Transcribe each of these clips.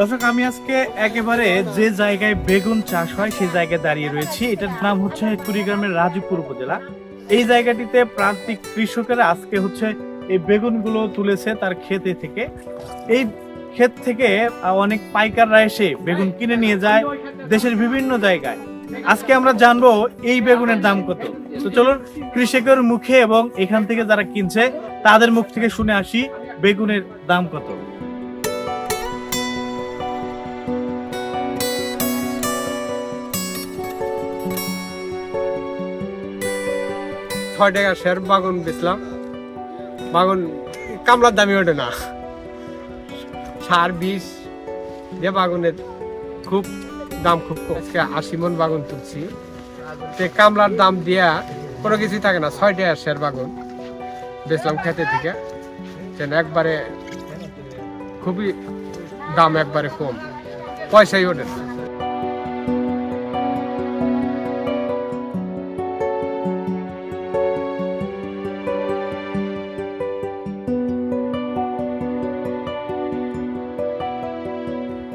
দর্শক, আমি আজকে একেবারে যে জায়গায় বেগুন চাষ হয়, সেই জায়গায় দাঁড়িয়ে রয়েছি। এটার নাম হচ্ছে কুড়িগ্রামের রাজুপুর উপজেলা। এই জায়গাটিতে প্রান্তিক কৃষকেরা আজকে হচ্ছে এই বেগুনগুলো তুলেছে তার ক্ষেতে থেকে। এই ক্ষেত থেকে অনেক পাইকাররা এসে বেগুন কিনে নিয়ে যায় দেশের বিভিন্ন জায়গায়। আজকে আমরা জানব এই বেগুনের দাম কত। তো চলুন, কৃষকের মুখে এবং এখান থেকে যারা কিনছে, তাদের মুখ থেকে শুনে আসি বেগুনের দাম কত। ছয় টাকা শেয়ার বাগুন বেচলাম। বাগুন কামলার দামি ওঠে না। সার, বিষ যে বাগুনের খুব দাম খুব আজকে আশি মন বাগুন তুলছি। তে কামলার দাম দিয়া কোনো কিছুই থাকে না, ছয় টাকা শেয়ার বাগুন বেচলাম খেতে থেকে। যেন একবারে খুবই দাম একবারে কম। পয়সাই ওঠে না।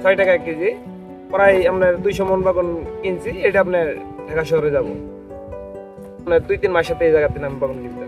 ছয় টাকা এক কেজি। প্রায় আপনার দুইশো মন বাগন কিনছি এটা আপনার ঢাকা শহরে যাব। আপনার দুই তিন মাসের এই জায়গাতে আমি। বাগন নিব